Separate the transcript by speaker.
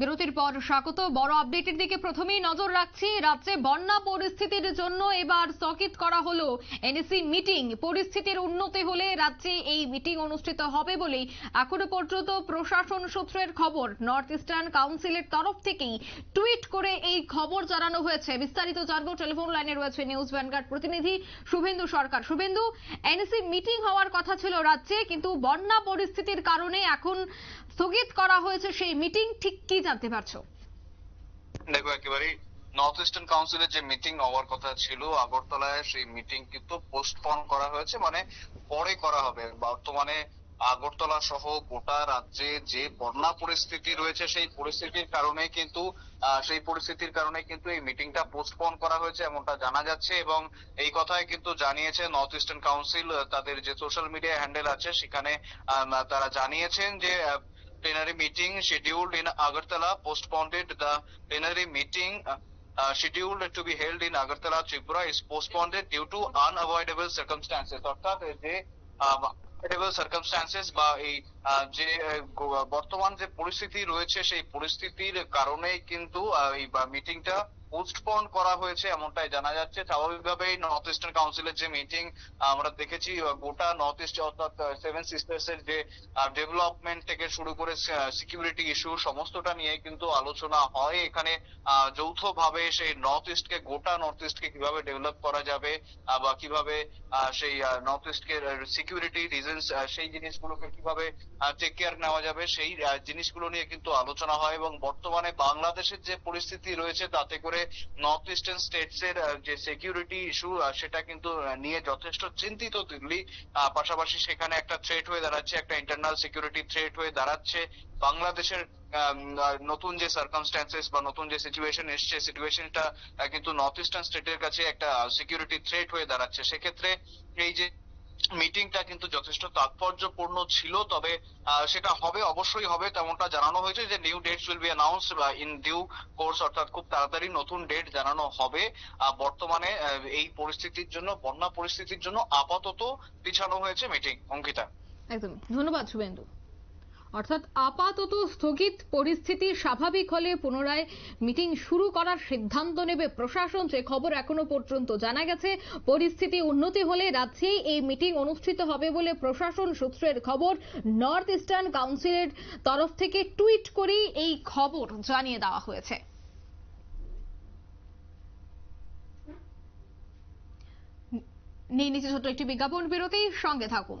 Speaker 1: বিরতির পর স্বাগত। বড় আপডেটের দিকে প্রথমেই নজর রাখছি রাজ্যে বন্যা পরিস্থিতির জন্য এবার স্থগিত করা হলো এনএসি মিটিং পরিস্থিতির উন্নতি হলে রাজ্যে এই মিটিং অনুষ্ঠিত হবে বলেই এখনও পর্যন্ত প্রশাসন সূত্রের খবর। নর্থ ইস্টার্ন কাউন্সিলের তরফ থেকেই টুইট করে এই খবর জানানো হয়েছে। বিস্তারিত জানব। টেলিফোন লাইনে রয়েছে নিউজ ভ্যানগার্ড প্রতিনিধি শুভেন্দু সরকার। শুভেন্দু এনএসি মিটিং হওয়ার কথা ছিল রাজ্যে, কিন্তু বন্যা পরিস্থিতির কারণে এখন স্থগিত করা হয়েছে সেই মিটিং, ঠিক কি জানতে পারছ?
Speaker 2: দেখো, একেবারেই নর্থ ইস্টার্ন কাউন্সিলের যে মিটিং হওয়ার কথা ছিল, আগরতলায় সেই মিটিং কিন্তু পোস্টপন করা হয়েছে মানে পরে করা হবে। বর্তমানে আগরতলা সহ গোটা রাজ্যে যে বন্যা পরিস্থিতি রয়েছে, সেই পরিস্থিতির কারণে কিন্তু সেই পরিস্থিতির কারণে কিন্তু এই মিটিংটা পোস্টপন করা হয়েছে, এমনটা জানা যাচ্ছে। এবং এই কথাই কিন্তু জানিয়েছে নর্থ ইস্টার্ন কাউন্সিল তাদের যে সোশ্যাল মিডিয়া হ্যান্ডেল আছে, সেখানে তারা জানিয়েছেন যে plenary meeting scheduled in Agartala postponed. The plenary meeting uh, uh, scheduled to be held in Agartala, Tripura is postponed due to unavoidable circumstances. অর্থাৎ যে circumstances বা এই যে বর্তমান যে পরিস্থিতি রয়েছে সেই পরিস্থিতির কারণেই কিন্তু এই মিটিংটা পোস্টপন করা হয়েছে, এমনটাই জানা যাচ্ছে। স্বাভাবিকভাবেই নর্থ ইস্টার্ন কাউন্সিলের যে মিটিং আমরা দেখেছি গোটা নর্থ ইস্ট অর্থাৎ সেভেন সিস্টার্স এর যে ডেভেলপমেন্ট থেকে শুরু করে সিকিউরিটি ইস্যু সমস্তটা নিয়ে কিন্তু আলোচনা হয়। এখানে যৌথভাবে সেই নর্থ ইস্ট কে গোটা নর্থ ইস্ট কে কীভাবে ডেভেলপ করা যাবে বা কীভাবে সেই নর্থ ইস্ট কে সিকিউরিটি রিজনস সেই জিনিসগুলোকে কীভাবে টেক কেয়ার নেওয়া যাবে, সেই জিনিসগুলো নিয়ে কিন্তু আলোচনা হয়। এবং বর্তমানে বাংলাদেশের যে পরিস্থিতি রয়েছে, তাতে করে নর্থ ইস্টার্ন স্টেটস এর যে সিকিউরিটি ইস্যু সেটা কিন্তু নিয়ে যথেষ্ট চিন্তিত দিল্লি। পাশাপাশি সেখানে একটা থ্রেট হয়ে দাঁড়াচ্ছে, একটা ইন্টারনাল সিকিউরিটি থ্রেট হয়ে দাঁড়াচ্ছে। বাংলাদেশের নতুন যে সার্কামস্ট্যান্সেস বা নতুন যে সিচুয়েশন এসছে সিচুয়েশনটা কিন্তু নর্থ ইস্টার্ন স্টেটের কাছে একটা সিকিউরিটি থ্রেট হয়ে দাঁড়াচ্ছে। সেক্ষেত্রে এই যে মিটিংটা কিন্তু যথেষ্ট তাৎপর্যপূর্ণ ছিল, তবে সেটা হবে, অবশ্যই হবে, তেমনটা জানানো হয়েছে যে new date will be announce in due course অর্থাৎ খুব তাড়াতাড়ি নতুন ডেট জানানো হবে। বর্তমানে এই পরিস্থিতির জন্য, বন্যা পরিস্থিতির জন্য আপাতত পিছানো হয়েছে মিটিং। অঙ্কিতা।
Speaker 1: একদম ধন্যবাদ শুভেন্দু। অর্থাৎ আপাতত স্থগিত পরিস্থিতি স্বাভাবিক হলে পুনরায় মিটিং শুরু করার সিদ্ধান্ত নেবে প্রশাসন, যে খবর এখনও পর্যন্ত জানা গেছে। পরিস্থিতি উন্নতি হলে রাজ্যেই এই মিটিং অনুষ্ঠিত হবে বলে প্রশাসন সূত্রের খবর। নর্থ ইস্টার্ন কাউন্সিলের তরফ থেকে টুইট করেই এই খবর জানিয়ে দেওয়া হয়েছে। নিয়ে নিচে ছোট্ট একটি বিজ্ঞাপন বিরতি সঙ্গে থাকুন।